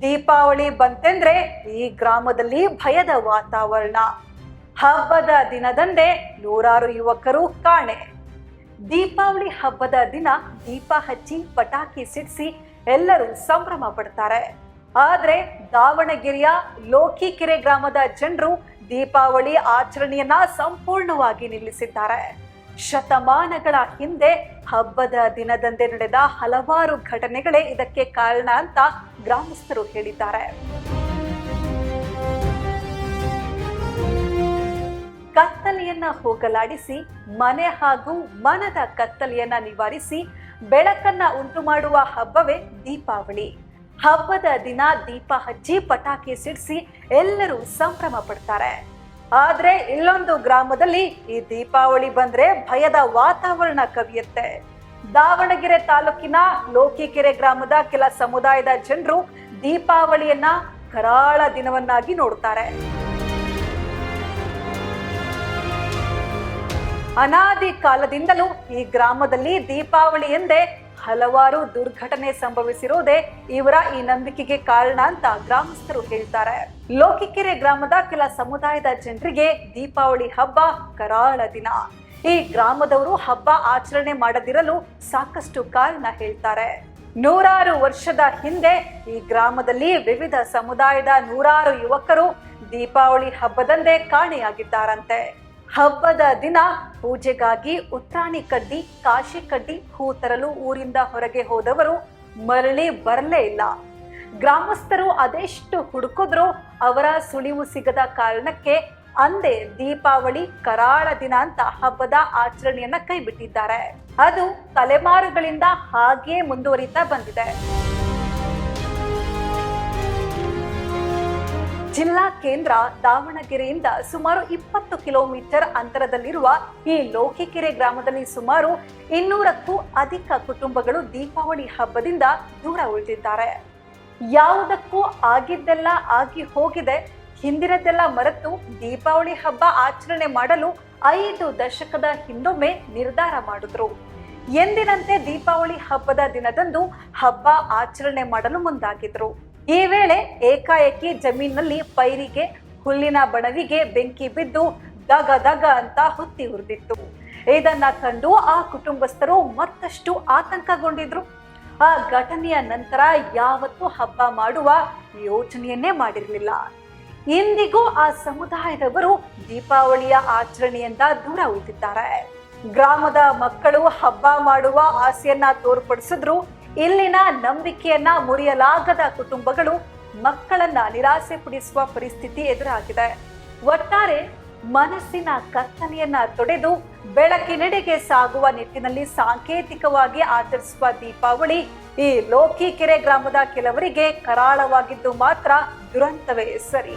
ದೀಪಾವಳಿ ಬಂತೆಂದ್ರೆ ಈ ಗ್ರಾಮದಲ್ಲಿ ಭಯದ ವಾತಾವರಣ. ಹಬ್ಬದ ದಿನದಂದೇ ನೂರಾರು ಯುವಕರು ಕಾಣೆ. ದೀಪಾವಳಿ ಹಬ್ಬದ ದಿನ ದೀಪ ಹಚ್ಚಿ ಪಟಾಕಿ ಸಿಡಿಸಿ ಎಲ್ಲರೂ ಸಂಭ್ರಮ ಪಡ್ತಾರೆ. ಆದ್ರೆ ದಾವಣಗೆರೆಯ ಲೋಕಿಕೆರೆ ಗ್ರಾಮದ ಜನರು ದೀಪಾವಳಿ ಆಚರಣೆಯನ್ನ ಸಂಪೂರ್ಣವಾಗಿ ನಿಲ್ಲಿಸಿದ್ದಾರೆ. ಶತಮಾನಗಳ ಹಿಂದೆ ಹಬ್ಬದ ದಿನದಂದೇ ನಡೆದ ಹಲವಾರು ಘಟನೆಗಳೇ ಇದಕ್ಕೆ ಕಾರಣ ಅಂತ ಗ್ರಾಮಸ್ಥರು ಹೇಳಿದ್ದಾರೆ. ಕತ್ತಲೆಯನ್ನ ಹೋಗಲಾಡಿಸಿ, ಮನೆ ಹಾಗೂ ಮನದ ಕತ್ತಲೆಯನ್ನ ನಿವಾರಿಸಿ ಬೆಳಕನ್ನ ಉಂಟು ಮಾಡುವ ಹಬ್ಬವೇ ದೀಪಾವಳಿ. ಹಬ್ಬದ ದಿನ ದೀಪ ಹಚ್ಚಿ ಪಟಾಕಿ ಸಿಡಿಸಿ ಎಲ್ಲರೂ ಸಂಭ್ರಮ ಪಡ್ತಾರೆ. ಆದ್ರೆ ಇಲ್ಲೊಂದು ಗ್ರಾಮದಲ್ಲಿ ಈ ದೀಪಾವಳಿ ಬಂದ್ರೆ ಭಯದ ವಾತಾವರಣ ಕವಿಯುತ್ತೆ. ದಾವಣಗೆರೆ ತಾಲೂಕಿನ ಲೋಕಿಕೆರೆ ಗ್ರಾಮದ ಕೆಲ ಸಮುದಾಯದ ಜನರು ದೀಪಾವಳಿಯನ್ನ ಕರಾಳ ದಿನವನ್ನಾಗಿ ನೋಡ್ತಾರೆ. ಅನಾದಿ ಕಾಲದಿಂದಲೂ ಈ ಗ್ರಾಮದಲ್ಲಿ ದೀಪಾವಳಿ ಎಂದೇ ಹಲವಾರು ದುರ್ಘಟನೆ ಸಂಭವಿಸಿರೋದೇ ಇವರ ಈ ನಂಬಿಕೆಗೆ ಕಾರಣ ಅಂತ ಗ್ರಾಮಸ್ಥರು ಹೇಳ್ತಾರೆ. ಲೋಕಿಕೆರೆ ಗ್ರಾಮದ ಕೆಲ ಸಮುದಾಯದ ಜನರಿಗೆ ದೀಪಾವಳಿ ಹಬ್ಬ ಕರಾಳ ದಿನ. ಈ ಗ್ರಾಮದವರು ಹಬ್ಬ ಆಚರಣೆ ಮಾಡದಿರಲು ಸಾಕಷ್ಟು ಕಾರಣ ಹೇಳ್ತಾರೆ. ನೂರಾರು ವರ್ಷದ ಹಿಂದೆ ಈ ಗ್ರಾಮದಲ್ಲಿ ವಿವಿಧ ಸಮುದಾಯದ ನೂರಾರು ಯುವಕರು ದೀಪಾವಳಿ ಹಬ್ಬದಂದೇ ಕಾಣೆಯಾಗಿದ್ದಾರಂತೆ. ಹಬ್ಬದ ದಿನ ಪೂಜೆಗಾಗಿ ಉತ್ರಾಣಿ ಕಡ್ಡಿ, ಕಾಶಿ ಕಡ್ಡಿ ಹೂ ತರಲು ಊರಿಂದ ಹೊರಗೆ ಹೋದವರು ಮರಳಿ ಬರಲೇ ಇಲ್ಲ. ಗ್ರಾಮಸ್ಥರು ಅದೆಷ್ಟು ಹುಡುಕಿದ್ರು ಅವರ ಸುಳಿವು ಸಿಗದ ಕಾರಣಕ್ಕೆ ಅಂದೇ ದೀಪಾವಳಿ ಕರಾಳ ದಿನ ಅಂತ ಹಬ್ಬದ ಆಚರಣೆಯನ್ನ ಕೈಬಿಟ್ಟಿದ್ದಾರೆ. ಅದು ತಲೆಮಾರುಗಳಿಂದ ಹಾಗೇ ಮುಂದುವರಿತಾ ಬಂದಿದೆ. ಜಿಲ್ಲಾ ಕೇಂದ್ರ ದಾವಣಗೆರೆಯಿಂದ ಸುಮಾರು ಇಪ್ಪತ್ತು ಕಿಲೋಮೀಟರ್ ಅಂತರದಲ್ಲಿರುವ ಈ ಲೋಕಿಕೆರೆ ಗ್ರಾಮದಲ್ಲಿ ಸುಮಾರು ಇನ್ನೂರಕ್ಕೂ ಅಧಿಕ ಕುಟುಂಬಗಳು ದೀಪಾವಳಿ ಹಬ್ಬದಿಂದ ದೂರ ಉಳಿದಿದ್ದಾರೆ. ಯಾವುದಕ್ಕೂ ಆಗಿದ್ದೆಲ್ಲ ಆಗಿ ಹೋಗಿದೆ. ಹಿಂದಿನದೆಲ್ಲ ಮರೆತು ದೀಪಾವಳಿ ಹಬ್ಬ ಆಚರಣೆ ಮಾಡಲು ಐದು ದಶಕದ ಹಿಂದೊಮ್ಮೆ ನಿರ್ಧಾರ ಮಾಡಿದ್ರು. ಎಂದಿನಂತೆ ದೀಪಾವಳಿ ಹಬ್ಬದ ದಿನದಂದು ಹಬ್ಬ ಆಚರಣೆ ಮಾಡಲು ಮುಂದಾಗಿದ್ರು. ಈ ವೇಳೆ ಏಕಾಏಕಿ ಜಮೀನಿನಲ್ಲಿ ಪೈರಿಗೆ, ಹುಲ್ಲಿನ ಬಣವಿಗೆ ಬೆಂಕಿ ಬಿದ್ದು ದಗ ದಗ ಅಂತ ಹೊತ್ತಿ ಉರಿದಿತ್ತು ಇದನ್ನ ಕಂಡು ಆ ಕುಟುಂಬಸ್ಥರು ಮತ್ತಷ್ಟು ಆತಂಕಗೊಂಡಿದ್ರು. ಆ ಘಟನೆಯ ನಂತರ ಯಾವತ್ತೂ ಹಬ್ಬ ಮಾಡುವ ಯೋಚನೆಯನ್ನೇ ಮಾಡಿರಲಿಲ್ಲ. ಇಂದಿಗೂ ಆ ಸಮುದಾಯದವರು ದೀಪಾವಳಿಯ ಆಚರಣೆಯಿಂದ ದೂರ ಉಳಿದಿದ್ದಾರೆ. ಗ್ರಾಮದ ಮಕ್ಕಳು ಹಬ್ಬ ಮಾಡುವ ಆಸೆಯನ್ನ ತೋರ್ಪಡಿಸಿದ್ರು. ಇಲ್ಲಿನ ನಂಬಿಕೆಯನ್ನ ಮುರಿಯಲಾಗದ ಕುಟುಂಬಗಳು ಮಕ್ಕಳನ್ನ ನಿರಾಸೆ ಪಡಿಸುವ ಪರಿಸ್ಥಿತಿ ಎದುರಾಗಿದೆ. ಒಟ್ಟಾರೆ ಮನಸ್ಸಿನ ಕತ್ತಲೆಯನ್ನ ತೊಡೆದು ಬೆಳಕಿನೆಡೆಗೆ ಸಾಗುವ ನಿಟ್ಟಿನಲ್ಲಿ ಸಾಂಕೇತಿಕವಾಗಿ ಆಚರಿಸುವ ದೀಪಾವಳಿ ಈ ಲೋಕಿಕೆರೆ ಗ್ರಾಮದ ಕೆಲವರಿಗೆ ಕರಾಳವಾಗಿದ್ದು ಮಾತ್ರ ದುರಂತವೇ ಸರಿ.